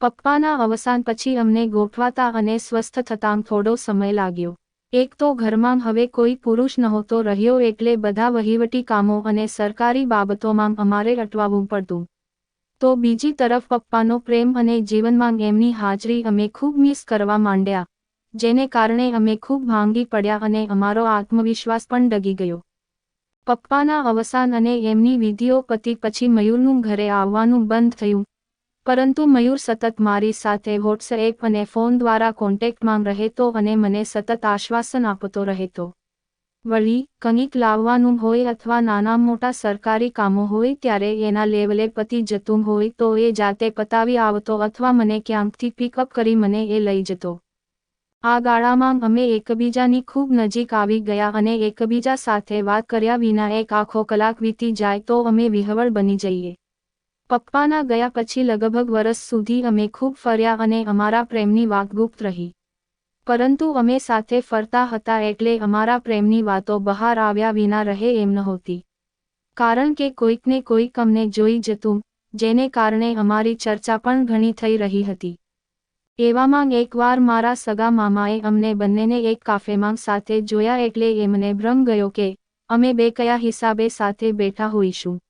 પપ્પાના અવસાન પછી અમને ગોઠવાતા અને સ્વસ્થ થતાં થોડો સમય લાગ્યો. એક તો ઘરમાં હવે કોઈ પુરુષ નહોતો રહ્યો એટલે બધા વહીવટી કામો અને સરકારી બાબતોમાં અમારે અટવાવું પડતું. તો બીજી તરફ પપ્પાનો પ્રેમ અને જીવનમાં એમની હાજરી અમે ખૂબ મિસ કરવા માંડ્યા, જેને કારણે અમે ખૂબ ભાંગી પડ્યા અને અમારો આત્મવિશ્વાસ પણ ડગી ગયો. પપ્પાના અવસાન અને એમની વિધિઓ પતિ પછી મયુરનું ઘરે આવવાનું બંધ થયું. પરંતુ મયુર સતત મારી સાથે વોટ્સએપ અને ફોન દ્વારા કોન્ટેક્ટમાં રહેતો અને મને સતત આશ્વાસન આપતો રહેતો. વળી, કંઈક લાવવાનું હોય અથવા નાના મોટા સરકારી કામો હોય ત્યારે એના લેવલે પતી જતું હોય તો એ જાતે પતાવી આવતો અથવા મને ક્યાંકથી પિકઅપ કરી મને એ લઈ જતો. આ ગાળામાં અમે એકબીજાની ખૂબ નજીક આવી ગયા અને એકબીજા સાથે વાત કર્યા વિના એક આખો કલાક વીતી જાય તો અમે વિહવળ બની જઈએ. પપ્પાના ગયા પછી લગભગ વરસ સુધી અમે ખૂબ ફર્યા અને અમારા પ્રેમની વાત ગુપ્ત રહી. પરંતુ અમે સાથે ફરતા હતા એટલે અમારા પ્રેમની વાતો બહાર આવ્યા વિના રહે એમ નહોતી. કારણ કે કોઈકને કોઈક અમને જોઈ જતું, જેને કારણે અમારી ચર્ચા પણ ઘણી થઈ રહી હતી. એવામાં એકવાર મારા સગા મામાએ અમને બંનેને એક કાફેમાં સાથે જોયા એટલે એમને ભ્રમ ગયો કે, અમે બે કયા હિસાબે સાથે બેઠા હોઈશું?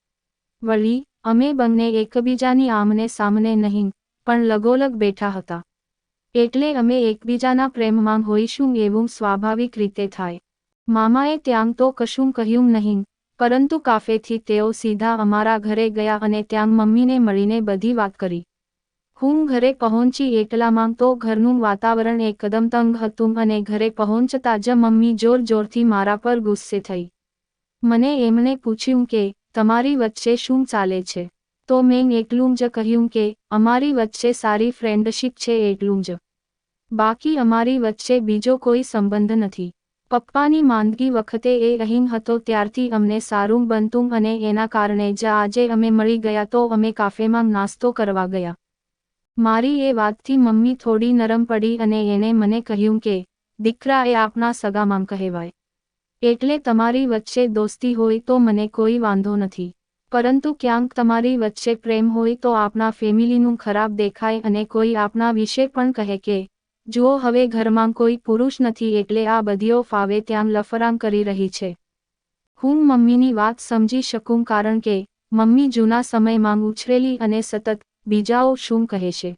વળી અમે બંને એકબીજાની આમને સામને નહીં, પણ લગોલગ બેઠા હતા. એટલે અમે એકબીજાના પ્રેમમાં હોઈશું એવું સ્વાભાવિક રીતે થાય. મામાએ ત્યાં તો કશું કહ્યું નહીં, પરંતુ કાફેથી તેઓ સીધા અમારા ઘરે ગયા અને ત્યાં મમ્મીને મળીને બધી વાત કરી. હું ઘરે પહોંચી એકલામાં તો ઘરનું વાતાવરણ એકદમ તંગ હતું અને ઘરે પહોંચતા જ મમ્મી જોર જોરથી મારા પર ગુસ્સે થઈ. મને એમણે પૂછ્યું કે તમારી વચ્ચે શું ચાલે છે? તો મેં એટલું જ કહ્યું કે, અમારી વચ્ચે સારી ફ્રેન્ડશીપ છે એટલું જ. બાકી અમારી વચ્ચે બીજો કોઈ સંબંધ નથી. પપ્પાની માંદગી વખતે એ અહીં હતો ત્યારથી અમને સારું બનતું અને એના કારણે જ આજે અમે મળી ગયા તો અમે કાફેમાં નાસ્તો કરવા ગયા. મારી એ વાતથી મમ્મી થોડી નરમ પડી અને એણે મને કહ્યું કે, દીકરા એ આપના સગામાં કહેવાય. એટલે તમારી વચ્ચે દોસ્તી હોય તો મને કોઈ વાંધો નથી. પરંતુ ક્યાંક તમારી વચ્ચે પ્રેમ હોય તો આપના ફેમિલીનું ખરાબ દેખાય અને કોઈ આપના વિશે પણ કહે કે, જુઓ, હવે ઘરમાં કોઈ પુરુષ નથી એટલે આ બધીઓ ફાવે ત્યાં લફરામ કરી રહી છે. હું મમ્મીની વાત સમજી શકું કારણ કે, મમ્મી જૂના સમયમાં ઉછરેલી અને સતત, બીજાઓ શું કહે છે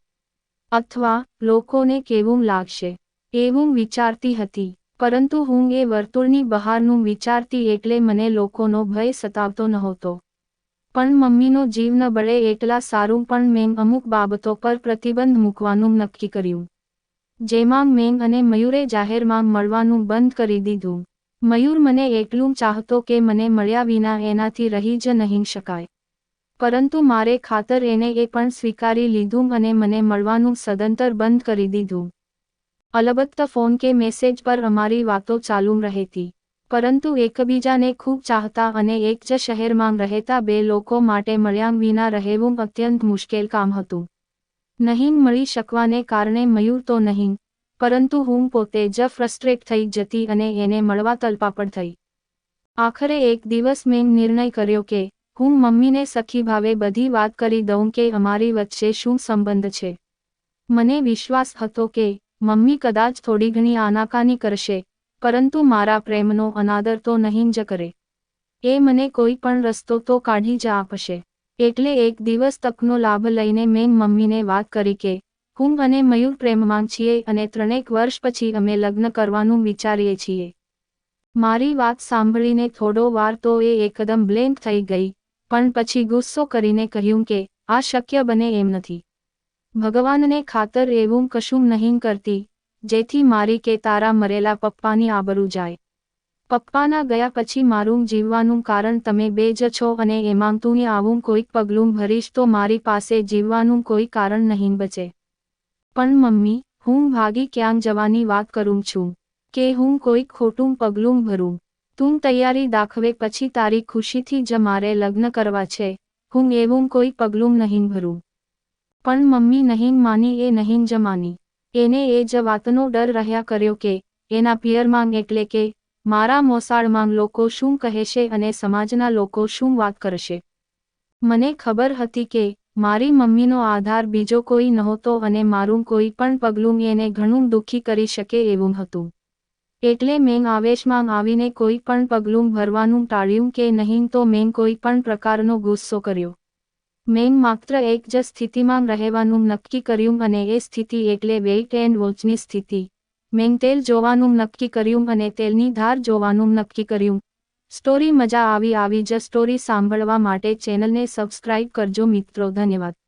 અથવા, લોકોને કેવું લાગશે? એવું વિચારતી હતી. પરંતુ હું એ વર્તુળની બહારનું વિચારતી એટલે મને લોકોનો ભય સતાવતો નહોતો. પણ મમ્મીનો જીવ ન બળે એટલા સારું પણ મેં અમુક બાબતો પર પ્રતિબંધ મૂકવાનું નક્કી કર્યું. જેમાં મેં અને મયુરે જાહેરમાં મળવાનું બંધ કરી દીધું. મયુર મને એટલું ચાહતો કે મને મળ્યા વિના એનાથી રહી જ નહીં શકાય. પરંતુ મારે ખાતર એને એ પણ સ્વીકારી લીધું અને મને મળવાનું સદંતર બંધ કરી દીધું. અલબત્ત ફોન કે મેસેજ પર અમારી વાતો ચાલુ રહેતી. પરંતુ એકબીજાને ખૂબ ચાહતા અને એક જ શહેરમાં રહેતા બે લોકો માટે મળ્યા વિના રહેવું અત્યંત મુશ્કેલ કામ હતું. નહીં મળી શકવાને કારણે મયુર તો નહીં, પરંતુ હું પોતે જ ફ્રસ્ટ્રેટ થઈ જતી અને એને મળવા તલપાપડ થઈ. આખરે એક દિવસ મેં નિર્ણય કર્યો કે, હું મમ્મીને સખી ભાવે બધી વાત કરી દઉં કે અમારી વચ્ચે શું સંબંધ છે. મને વિશ્વાસ હતો કે મમ્મી કદાચ થોડી ઘણી આનાકાની કરશે, પરંતુ મારા પ્રેમનો અનાદર તો નહીં જ કરે. એ મને કોઈ પણ રસ્તો તો કાઢી જ આપશે. એટલે એક દિવસ તકનો લાભ લઈને મેં મમ્મીને વાત કરી કે, હું અને મયુર પ્રેમમાં છીએ અને ત્રણેક વર્ષ પછી અમે લગ્ન કરવાનું વિચારીએ છીએ. મારી વાત સાંભળીને થોડો વાર તો એ એકદમ બ્લેન્ક થઈ ગઈ, પણ પછી ગુસ્સો કરીને કહ્યું કે, આ શક્ય બને એમ નથી. ભગવાનને ખાતર એવું કશું નહીં કરતી, જેથી મારી કે તારા મરેલા પપ્પાની આબરૂ જાય. પપ્પાના ગયા પછી મારું જીવવાનું કારણ તમે બે જ છો અને એમાં તું આવું કોઈક પગલું ભરીશ તો મારી પાસે જીવવાનું કોઈ કારણ નહીં બચે. પણ મમ્મી, હું ભાગી ક્યાં જવાની વાત કરું છું? કે હું કોઈક ખોટું પગલું ભરું? તું તૈયારી દાખવે પછી તારી ખુશીથી જ મારે લગ્ન કરવા છે. હું એવું કોઈ પગલું નહીં ભરું. પણ મમ્મી નહીં માની એ નહીં જ માની. એને એ જ વાતનો ડર રહ્યા કર્યો કે, એના પિયરમાંગ એટલે કે, મારા મોસાળમાંગ લોકો શું કહેશે અને સમાજના લોકો શું વાત કરશે. મને ખબર હતી કે, મારી મમ્મીનો આધાર બીજો કોઈ નહોતો અને મારું કોઈ પણ પગલું એને ઘણું દુઃખી કરી શકે એવું હતું. એટલે મેં આવેશમાં આવીને કોઈ પણ પગલું ભરવાનું ટાળ્યું કે નહીં તો મેં કોઈ પણ પ્રકારનો ગુસ્સો કર્યો. મેં માત્ર એક જ સ્થિતિમાં રહેવાનું નક્કી કર્યું અને એ સ્થિતિ એટલે વેઇટ એન્ડ વોચની સ્થિતિ. મેં તેલ જોવાનું નક્કી કર્યું અને તેલની ધાર જોવાનું નક્કી કર્યું. સ્ટોરી મજા આવી આવી જ સ્ટોરી સાંભળવા માટે ચેનલને સબસ્ક્રાઇબ કરજો મિત્રો, ધન્યવાદ.